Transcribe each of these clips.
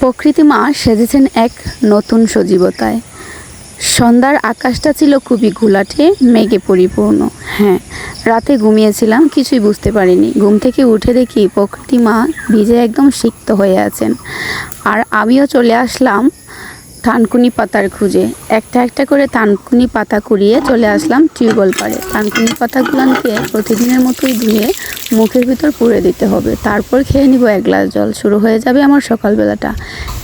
প্রকৃতি মা সেজেছেন এক নতুন সজীবতায়। সন্ধ্যার আকাশটা ছিল খুবই ঘোলাটে, মেঘে পরিপূর্ণ। হ্যাঁ রাতে ঘুমিয়েছিলাম, কিছুই বুঝতে পারিনি। ঘুম থেকে উঠে দেখি প্রকৃতি মা ভিজে একদম সিক্ত হয়ে আছেন। আর আমিও চলে আসলাম থানকুনি পাতার খুঁজে। একটা একটা করে থানকুনি পাতা কুড়িয়ে চলে আসলাম টিউবওয়েল পাড়ে থানকুনি পাতাগুলোকে প্রতিদিনের মতোই ধুয়ে মুখের ভিতর পুড়ে দিতে হবে। তারপর খেয়ে নিব এক গ্লাস জল। শুরু হয়ে যাবে আমার সকালবেলাটা।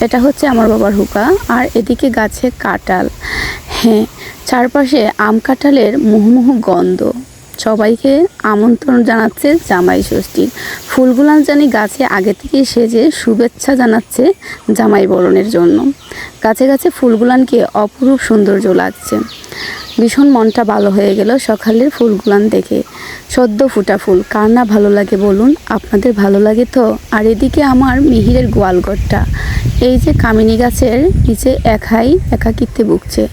এটা হচ্ছে আমার বাবার হুকা। আর এদিকে গাছে কাঁঠাল। হ্যাঁ চারপাশে আম কাঁঠালের মুহুমুহু গন্ধ। সবাইকে আমন্ত্রণ জানাচ্ছে জামাই ষষ্ঠীর ফুলগুলান জানি গাছে আগে থেকে সেজে শুভেচ্ছা জানাচ্ছে জামাই বরণের জন্য। গাছে গাছে ফুলগুলানকে অপরূপ সৌন্দর্য লাগছে। ভীষণ মনটা ভালো হয়ে গেল সকালের ফুলগুলান দেখে। সদ্য ফুটা ফুল, কার না ভালো লাগে বলুন? আপনাদের ভালো লাগে তো? আর এদিকে আমার মিহিরের গোয়ালঘরটা। এই যে কামিনী গাছের নিচে একাই একাকিত্বে বুকছে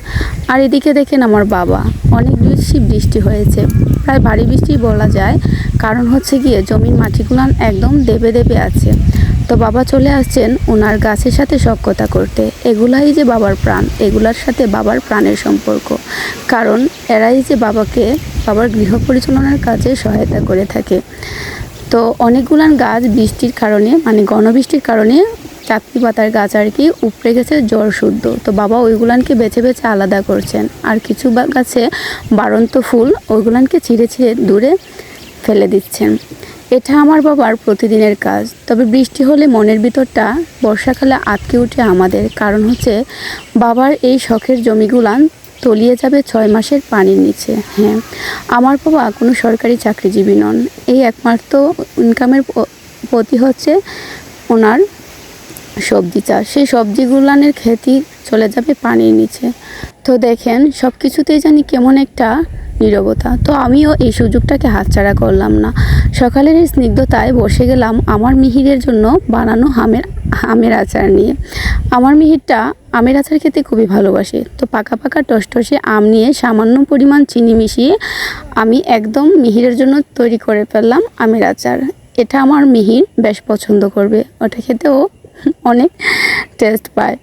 আর এদিকে দেখেন আমার বাবা। অনেক বেশি বৃষ্টি হয়েছে। প্রায় ভারী বৃষ্টি বলা যায়। কারণ হচ্ছে গিয়ে জমির মাটিগুলান একদম দেবে দেবে আছে। তো বাবা চলে আসছেন ওনার গাছের সাথে কথা করতে। এগুলাই যে বাবার প্রাণ, এগুলার সাথে বাবার প্রাণের সম্পর্ক। কারণ এরাই যে বাবাকে, বাবার গৃহ পরিচালনার কাজে সহায়তা করে থাকে। তো অনেকগুলান গাছ বৃষ্টির কারণে মানে গণবৃষ্টির কারণে চাকরি পাতার গাছ আর কি উপড়ে গেছে জ্বর শুদ্ধ। তো বাবা ওইগুলানকে বেছে বেছে আলাদা করছেন। আর কিছু গাছে বাড়ন্ত ফুল ওইগুলানকে ছিঁড়ে ছিঁড়ে দূরে ফেলে দিচ্ছেন। এটা আমার বাবার প্রতিদিনের কাজ। তবে বৃষ্টি হলে মনের ভিতরটা বর্ষাকালে আটকে উঠে আমাদের। কারণ হচ্ছে বাবার এই শখের জমিগুলান তলিয়ে যাবে ছয় মাসের পানির নিচে। হ্যাঁ আমার বাবা কোনো সরকারি চাকরিজীবী নন। এই একমাত্র ইনকামের প- পথই হচ্ছে ওনার সবজি চাষ। সেই সবজিগুলানের খেতি চলে যাবে পানির নিচে। তো দেখেন সব কিছুতেই জানি কেমন একটা নীরবতা। তো আমিও এই সুযোগটাকে হাতছাড়া করলাম না। সকালের এই স্নিগ্ধতায় বসে গেলাম আমার মিহিরের জন্য বানানো হামের আমের আচার নিয়ে। আমার মিহিরটা আমের আচার খেতে খুবই ভালোবাসে। তো পাকা পাকা টসটসে আম নিয়ে সামান্য পরিমাণ চিনি মিশিয়ে আমি একদম মিহিরের জন্য তৈরি করে ফেললাম আমের আচার। এটা আমার মিহির বেশ পছন্দ করবে। ওটা খেতেও অনেক টেস্ট পায়।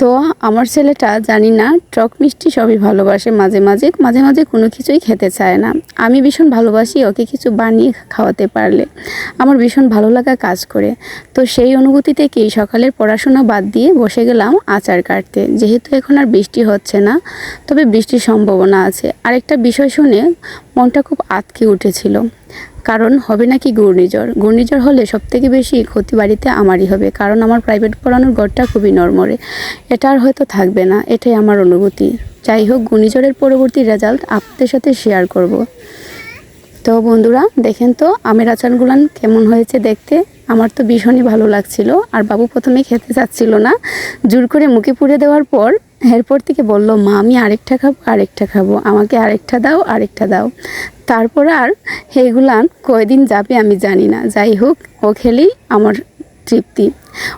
তো আমার ছেলেটা জানি না, টক মিষ্টি সবই ভালোবাসে মাঝে মাঝে মাঝে মাঝে কোনো কিছুই খেতে চায় না। আমি ভীষণ ভালোবাসি ওকে কিছু বানিয়ে খাওয়াতে পারলে। আমার ভীষণ ভালো লাগা কাজ করে। তো সেই অনুভূতি থেকেই সকালের পড়াশোনা বাদ দিয়ে বসে গেলাম আচার কাটতে। যেহেতু এখন আর বৃষ্টি হচ্ছে না, তবে বৃষ্টির সম্ভাবনা আছে। আরেকটা বিষয় শুনে মনটা খুব আতকে উঠেছিল। কারণ হবে নাকি ঘূর্ণিঝড়? ঘূর্ণিঝড় হলে সবথেকে বেশি ক্ষতি বাড়িতে আমারই হবে, কারণ আমার প্রাইভেট পড়ানোর ঘরটা খুবই নর্মরে এটা আর হয়তো থাকবে না, এটাই আমার অনুভূতি। যাই হোক, ঘূর্ণিঝড়ের পরবর্তী রেজাল্ট আপনাদের সাথে শেয়ার করব। তো বন্ধুরা, দেখেন তো, আমের আচারগুলান কেমন হয়েছে দেখতে। আমার তো ভীষণই ভালো লাগছিল, আর বাবু প্রথমে খেতে চাচ্ছিল না। জোর করে মুখে পুড়ে দেওয়ার পর এরপর থেকে বলল, মা, আমি আরেকটা খাব আরেকটা খাব। আমাকে আরেকটা দাও আরেকটা দাও। তারপর আর এইগুলান কয়দিন যাবে আমি জানি না। যাই হোক, ও খেলেই আমার তৃপ্তি।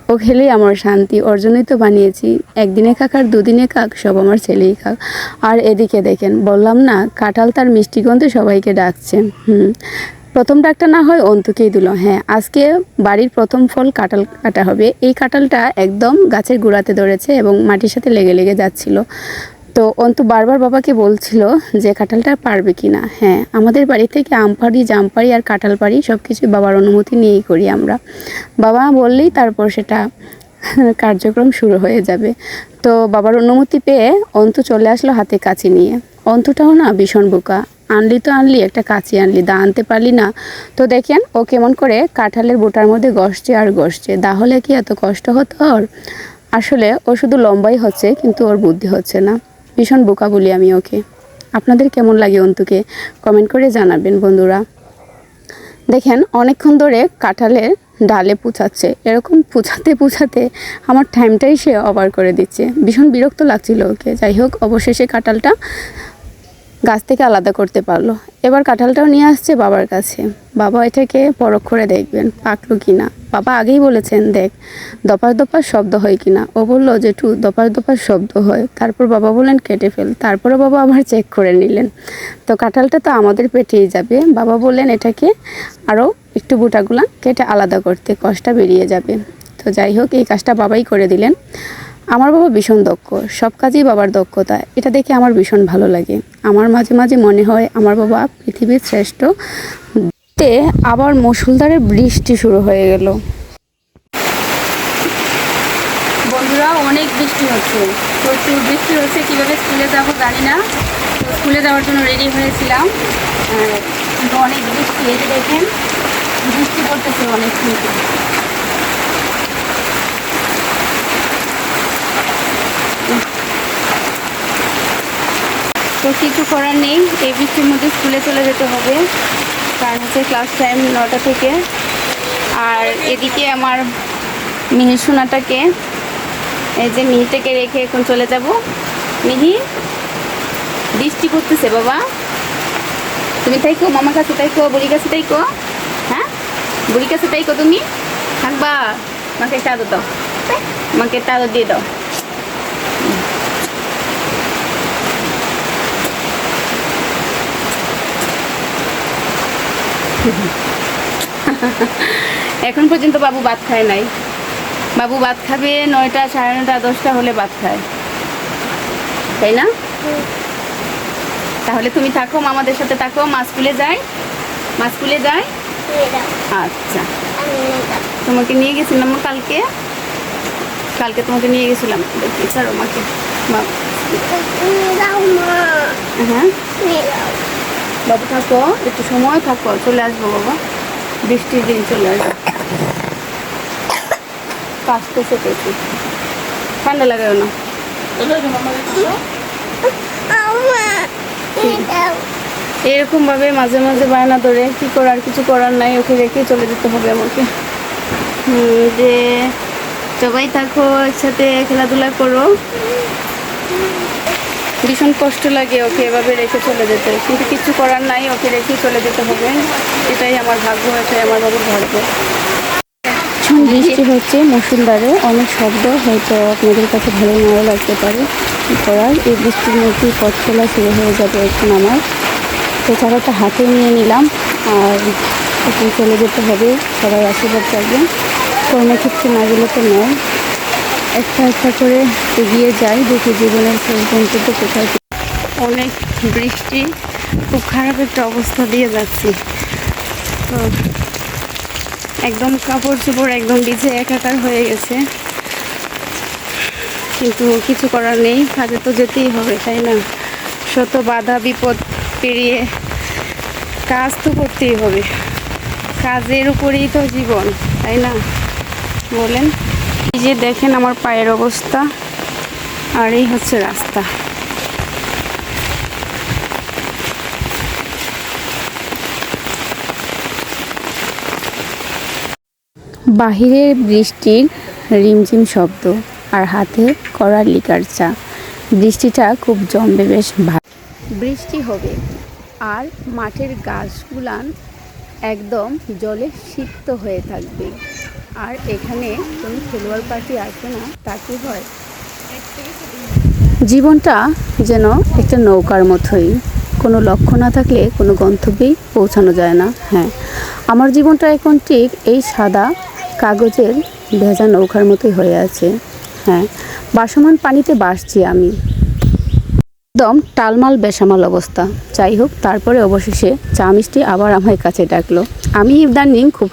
ও খেলেই আমার শান্তি। ওর জন্যই তো বানিয়েছি। একদিনে খাক আর দুদিনে খাক, সব আমার ছেলেই খাক। আর এদিকে দেখেন, বললাম না, কাঁঠাল তার মিষ্টি গন্ধে সবাইকে ডাকছে। হুম। প্রথম ডাকটা না হয় অন্তুকেই দিল। হ্যাঁ আজকে বাড়ির প্রথম ফল কাঁঠাল কাটা হবে। এই কাঁঠালটা একদম গাছের গোড়াতে ধরেছে এবং মাটির সাথে লেগে লেগে যাচ্ছিল। তো অন্তু বারবার বাবাকে বলছিল যে, কাঁঠালটা পারবে কি না? হ্যাঁ আমাদের বাড়ি থেকে আম পাড়ি জাম পাড়ি আর কাঁঠাল পাড়ি সব কিছুই বাবার অনুমতি নিয়েই করি আমরা। বাবা বললেই তারপর সেটা কার্যক্রম শুরু হয়ে যাবে। তো বাবার অনুমতি পেয়ে অন্তু চলে আসলো হাতে কাছি নিয়ে। অন্তুটাও না ভীষণ বোকা। আনলি তো আনলি, একটা কাঁচি আনলি, দা আনতে পারলি না। তো দেখেন, ও কেমন করে কাঁঠালের বোটার মধ্যে গসছে আর গসছে তাহলে কি এত কষ্ট হতো ওর? আসলে ও শুধু লম্বাই হচ্ছে, কিন্তু ওর বুদ্ধি হচ্ছে না। ভীষণ বোকা বলি আমি ওকে। আপনাদের কেমন লাগে অন্তুকে কমেন্ট করে জানাবেন বন্ধুরা। দেখেন, অনেকক্ষণ ধরে কাঁঠালের ডালে পুছাচ্ছে। এরকম পুছাতে পুছাতে আমার টাইমটাই সে ওভার করে দিচ্ছে। ভীষণ বিরক্ত লাগছিল ওকে। যাই হোক, অবশেষে কাঁঠালটা গাছ থেকে আলাদা করতে পারল। এবার কাঁঠালটাও নিয়ে আসছে বাবার কাছে। বাবা এটাকে পরখ করে দেখবেন, পাকলো কি না বাবা আগেই বলেছেন, দেখ, দপার দপার শব্দ হয় কি না ও বলল যে, টু, দপার দপার শব্দ হয়। তারপর বাবা বললেন, কেটে ফেল। তারপরে বাবা আবার চেক করে নিলেন। তো কাঁঠালটা তো আমাদের পেটেই যাবে। বাবা বললেন, এটাকে আরও একটু বুটাগুলা কেটে আলাদা করতে কষ্টটা বেরিয়ে যাবে। তো যাই হোক, এই কাজটা বাবাই করে দিলেন। আমার বাবা ভীষণ দক্ষ, সব কাজেই বাবার দক্ষতা। এটা দেখে আমার ভীষণ ভালো লাগে। আমার মাঝে মাঝে মনে হয় আমার বাবা পৃথিবীর শ্রেষ্ঠ। তে আবার মুসুলধারে বৃষ্টি শুরু হয়ে গেল। বন্ধুরা, অনেক বৃষ্টি হচ্ছে। প্রচুর বৃষ্টি হচ্ছে। কীভাবে স্কুলে যাব জানি না। স্কুলে যাওয়ার জন্য রেডি হয়েছিলাম। অনেক বৃষ্টি, এই দেখেন, বৃষ্টি পড়তেছে অনেক কিন্তু। তো কিছু করার নেই এই বৃষ্টির মধ্যে স্কুলে চলে যেতে হবে। কারণ হচ্ছে ক্লাস টাইম নটা থেকে। আর এদিকে আমার মিহি সোনাটাকে, এই যে মিহিটাকে রেখে এখন চলে যাব। মিহি, বৃষ্টি করতেছে বাবা। তুমি তাইকো, মামার কাছে তাইকো, বুড়ির কাছে তাইকো হ্যাঁ? বুড়ির কাছে তাই তাইকো তুমি? থাকবা। মাকে একটা দাও। মাকে একটা দিয়ে দাও। এখন পর্যন্ত বাবু ভাত খায় নাই। বাবু ভাত খাবে নয়টা সাড়ে নটা দশটা হলে ভাত খায়। তাই না? তাহলে তুমি থাকো মামাদের সাথে থাকো মা স্কুলে যায়? মা স্কুলে যায়? আচ্ছা। তোমাকে নিয়ে গেছিলাম কালকে। কালকে তোমাকে নিয়ে গেছিলাম। দেখি ছাড়ো মাকে। হ্যাঁ? বাবু থাকো, একটু সময় থাকো, চলে আসব বাবা। বৃষ্টির দিন চলে আসব। কাশতেছে প্রচুর ঠান্ডা লাগাও না। এরকম ভাবে মাঝে মাঝে বায়না ধরে, কি করার কিছু করার নাই, ওকে রেখে চলে যেতে হবে আমাকে। যে সবাই থাকো, একসাথে খেলাধুলা করো। ভীষণ কষ্ট লাগে ওকে এভাবে রেখে চলে যেতে। কিন্তু কিছু করার নাই, ওকে রেখে চলে যেতে হবে। এটাই আমার ভাগ্য, এটাই আমার বাবুর ভাগ্য। বৃষ্টি হচ্ছে মুসুলধারে অনেক শব্দ, হয়তো আপনাদের কাছে ভালো নাও লাগতে পারে করার। এই বৃষ্টির মধ্যেই পথ চলা শুরু হয়ে যাবে এখন আমার। তো চারাটা হাতে নিয়ে নিলাম, আর এখন চলে যেতে হবে সবাই আশীর্বাদ করবেন কর্মক্ষেত্রে না গেলে তো নয়। একটা একটা করে এগিয়ে যাই, দেখি জীবনের শেষ গন্তব্য কোথায় অনেক বৃষ্টি, খুব খারাপ একটা অবস্থা দিয়ে যাচ্ছি। তো একদম কাপড় চোপড় একদম ভিজে একাকার হয়ে গেছে। কিন্তু কিছু করার নেই, কাজে তো যেতেই হবে, তাই না? শত বাধা, বিপদ পেরিয়ে কাজ তো করতেই হবে। কাজের উপরেই তো জীবন, তাই না? বলেন। এই যে দেখেন আমার পায়ের অবস্থা, আর এই হচ্ছে রাস্তা। বাহিরের বৃষ্টির রিমঝিম শব্দ, আর হাতে করার লিকার চা। বৃষ্টিটা খুব জমবে বেশ ভালো। বৃষ্টি হবে, আর মাঠের গাছগুলান একদম জলে সিক্ত হয়ে থাকবে। আর এখানে কোনো খেলোয়াড় পার্টি আসবে না, তা কি হয়? জীবনটা যেন একটা নৌকার মতোই। কোনো লক্ষ্য না থাকলে কোনো গন্তব্যেই পৌঁছানো যায় না। হ্যাঁ আমার জীবনটা এখন ঠিক এই সাদা কাগজের ভেজা নৌকার মতোই হয়ে আছে। হ্যাঁ বাসমান পানিতে বাসছি আমি। একদম টালমাল বেসামাল অবস্থা। যাই হোক, তারপরে অবশেষে চা মিষ্টি আবার আমার কাছে ডাকলো। আমি ইদানিং খুব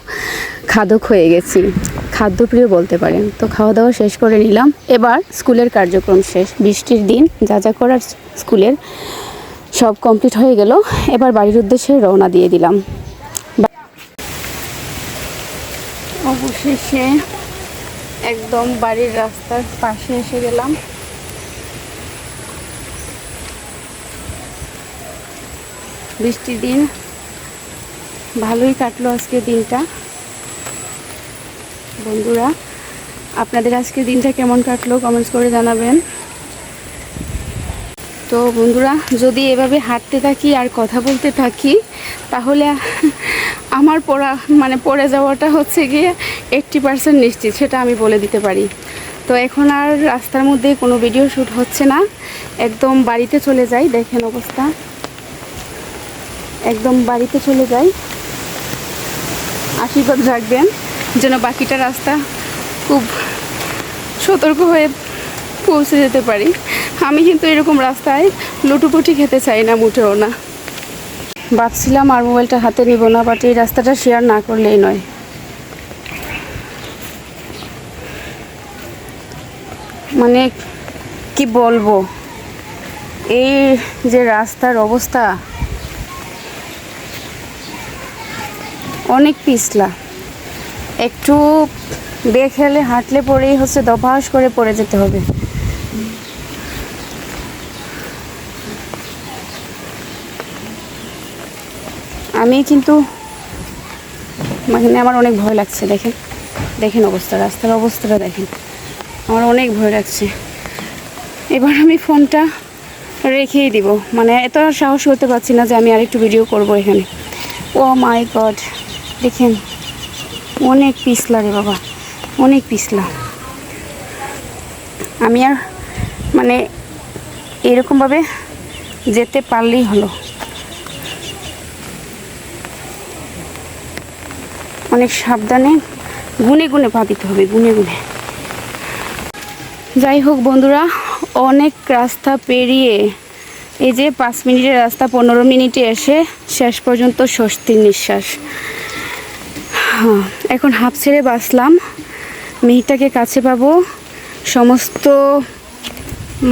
খাদক হয়ে গেছি। খাদ্যপ্রিয় বলতে পারেন। তো খাওয়া দাওয়া শেষ করে নিলাম। এবার স্কুলের কার্যক্রম শেষ। বৃষ্টির দিন, যা যা করার স্কুলের সব কমপ্লিট হয়ে গেল। এবার বাড়ির উদ্দেশ্যে রওনা দিয়ে দিলাম। অবশেষে একদম বাড়ির রাস্তার পাশে এসে গেলাম। বৃষ্টির দিন ভালোই কাটলো আজকে দিনটা। বন্ধুরা, আপনাদের আজকে দিনটা কেমন কাটলো কমেন্টস করে জানাবেন। তো বন্ধুরা, যদি এভাবে হাঁটতে থাকি আর কথা বলতে থাকি, তাহলে আমার পড়া মানে পড়ে যাওয়াটা হচ্ছে গিয়ে এইট্টি পার্সেন্ট নিশ্চিত, সেটা আমি বলে দিতে পারি। তো এখন আর রাস্তার মধ্যে কোনো ভিডিও শ্যুট হচ্ছে না। একদম বাড়িতে চলে যাই, দেখেন অবস্থা। একদম বাড়িতে চলে যাই। আশীর্বাদ রাখবেন, যেন বাকিটা রাস্তা খুব সতর্ক হয়ে পৌঁছে যেতে পারি। আমি কিন্তু এরকম রাস্তায় লুটুপুটি খেতে চাই না, মোটেও না। ভাবছিলাম আর মোবাইলটা হাতে নিব না বাট এই রাস্তাটা শেয়ার না করলেই নয়। মানে কি বলব? এই যে রাস্তার অবস্থা অনেক পিছলা। একটু বেখেলে হাঁটলে পরেই হচ্ছে দপাস করে পড়ে যেতে হবে। আমি কিন্তু মানে আমার অনেক ভয় লাগছে, দেখেন দেখেন অবস্থা, রাস্তার অবস্থাটা দেখেন। আমার অনেক ভয় লাগছে। এবার আমি ফোনটা রেখেই দিব। মানে এত সাহস করতে পারছি না যে আমি আরেকটু ভিডিও করব এখানে। ও মাই গড দেখেন, অনেক পিছলা রে বাবা, অনেক পিছলা। আমি আর মানে এরকমভাবে যেতে পারলেই হলো। অনেক সাবধানে, গুনে গুনে পা দিতে হবে, গুনে গুনে। যাই হোক বন্ধুরা, অনেক রাস্তা পেরিয়ে এই যে পাঁচ মিনিটের রাস্তা, পনেরো মিনিটে এসে শেষ পর্যন্ত স্বস্তির নিঃশ্বাস। হ্যাঁ, এখন হাফ ছেড়ে বাঁচলাম। মেয়েটাকে কাছে পাবো। সমস্ত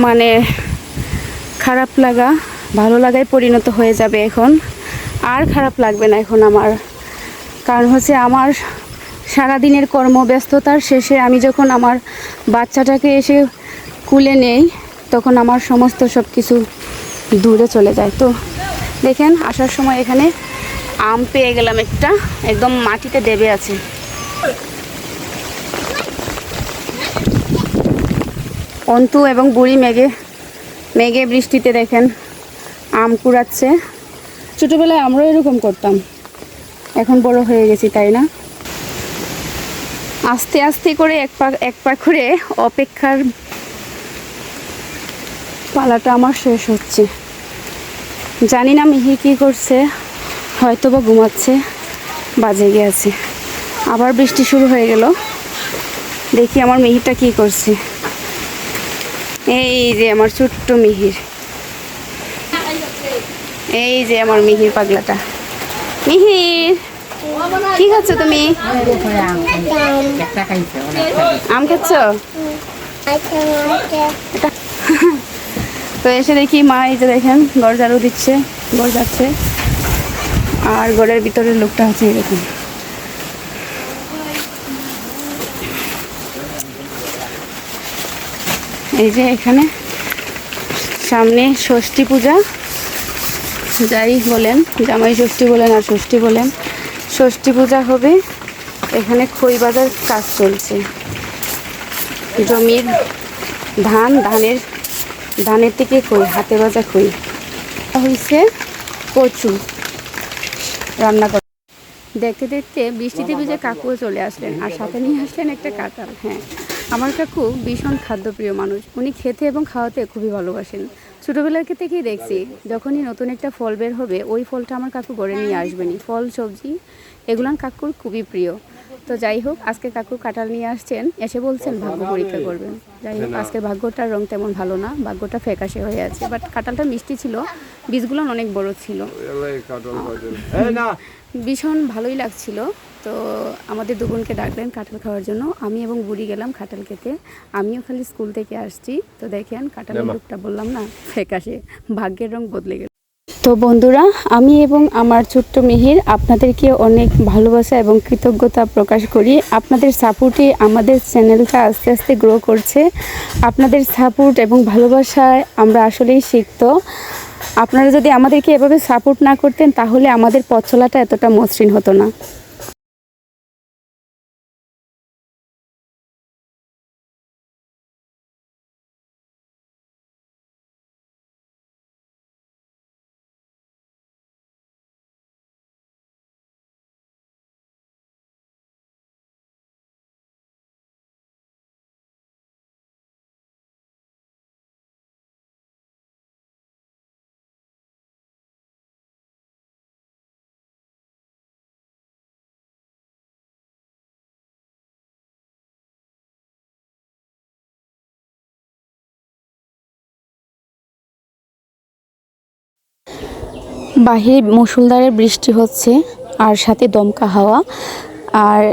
মানে খারাপ লাগা ভালো লাগায় পরিণত হয়ে যাবে এখন। আর খারাপ লাগবে না এখন আমার। কারণ হচ্ছে আমার সারাদিনের কর্মব্যস্ততার শেষে আমি যখন আমার বাচ্চাটাকে এসে কুলে নেই তখন আমার সমস্ত সব কিছু দূরে চলে যায়। তো দেখেন আসার সময় এখানে আম পেয়ে গেলাম একটা। একদম মাটিতে দেবে আছে। অন্তু এবং বুড়ি মেঘে মেঘে বৃষ্টিতে দেখেন আম কুড়াচ্ছে। ছোটোবেলায় আমরাও এরকম করতাম। এখন বড় হয়ে গেছি, তাই না? আস্তে আস্তে করে এক পা এক পা করে অপেক্ষার পালাটা আমার শেষ হচ্ছে। জানি না মিহি কী করছে। হয়তো বা ঘুমাচ্ছে, বাজে গিয়েছে আবার বৃষ্টি শুরু হয়ে গেল। দেখি আমার মিহিরটা কি করছে। এই যে আমার ছোট্ট মিহির। এই যে আমার মিহির পাগলাটা। মিহির, কি খাচ্ছ তুমি? আম খাচ্ছ? তো এসে দেখি মা এই যে দেখেন ঝাড়ু দিচ্ছে ঘর যাচ্ছে আর ঘরের ভিতরের লোকটা হচ্ছে এরকম। এই যে এখানে সামনে ষষ্ঠী পূজা। যাই বলেন, জামাই ষষ্ঠী বলেন আর ষষ্ঠী বলেন। ষষ্ঠী পূজা হবে, এখানে খই বাজার কাজ চলছে। জমির ধান, ধানের ধানের থেকে খই, হাতে বাজা খই। হয়েছে কচু। রান্না করে দেখতে দেখতে বৃষ্টিতে ভিজে কাকুও চলে আসলেন। আর সাথে নিয়ে আসলেন একটা কাঁঠাল। হ্যাঁ আমার কাকু ভীষণ খাদ্যপ্রিয় মানুষ। উনি খেতে এবং খাওয়াতে খুবই ভালোবাসেন। ছোটোবেলার ক্ষেত্রে থেকেই দেখছি, যখনই নতুন একটা ফল বের হবে, ওই ফলটা আমার কাকু গড়ে নিয়ে আসবেনি ফল, সবজি এগুলান কাকুর খুবই প্রিয়। তো যাই হোক আজকে কাকু কাঁঠাল নিয়ে আসছেন এসে বলছেন ভাগ্য পরীক্ষা করবেন। যাই হোক আজকে ভাগ্যটার রং তেমন ভালো না ভাগ্যটা ফ্যাকাশে হয়ে আছে। বাট কাঁঠালটা মিষ্টি ছিল বীজগুলো অনেক বড় ছিল। ভীষণ ভালোই লাগছিল। তো আমাদের দু বোনকে ডাকলেন কাঁঠাল খাওয়ার জন্য। আমি এবং বুড়ি গেলাম কাঁঠাল খেতে। আমিও খালি স্কুল থেকে আসছি। তো দেখেন কাঁঠালের লুকটা বললাম না ফ্যাকাশে। ভাগ্যের রং বদলে গেল। তো বন্ধুরা, আমি এবং আমার ছোট্ট মিহির আপনাদেরকে অনেক ভালোবাসা এবং কৃতজ্ঞতা প্রকাশ করি। আপনাদের সাপোর্টে আমাদের চ্যানেলটা আস্তে আস্তে গ্রো করছে। আপনাদের সাপোর্ট এবং ভালোবাসায় আমরা আসলেই শিখত আপনারা যদি আমাদেরকে এভাবে সাপোর্ট না করতেন, তাহলে আমাদের পথ চলাটা এতটা মসৃণ হতো না। বাহিরে মুষলধারে বৃষ্টি হচ্ছে আর সাথে দমকা হাওয়া। আর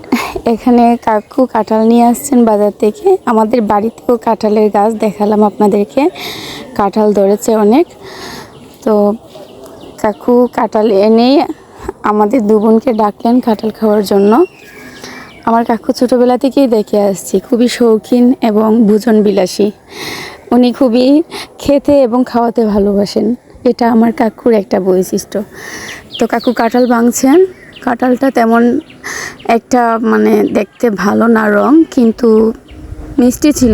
এখানে কাকু কাঁঠাল নিয়ে আসছেন বাজার থেকে। আমাদের বাড়িতেও কাঁঠালের গাছ দেখালাম আপনাদেরকে। কাঁঠাল ধরেছে অনেক। তো কাকু কাঁঠাল এনেই আমাদের দু বোনকে ডাকলেন কাঁঠাল খাওয়ার জন্য। আমার কাকু ছোটোবেলা থেকেই দেখে আসছি, খুবই শৌখিন এবং ভোজন বিলাসী উনি খুবই খেতে এবং খাওয়াতে ভালোবাসেন। এটা আমার কাকুর একটা বৈশিষ্ট্য। তো কাকু কাঁঠাল ভাঙছেন। কাঁঠালটা তেমন একটা মানে দেখতে ভালো না রং, কিন্তু মিষ্টি ছিল।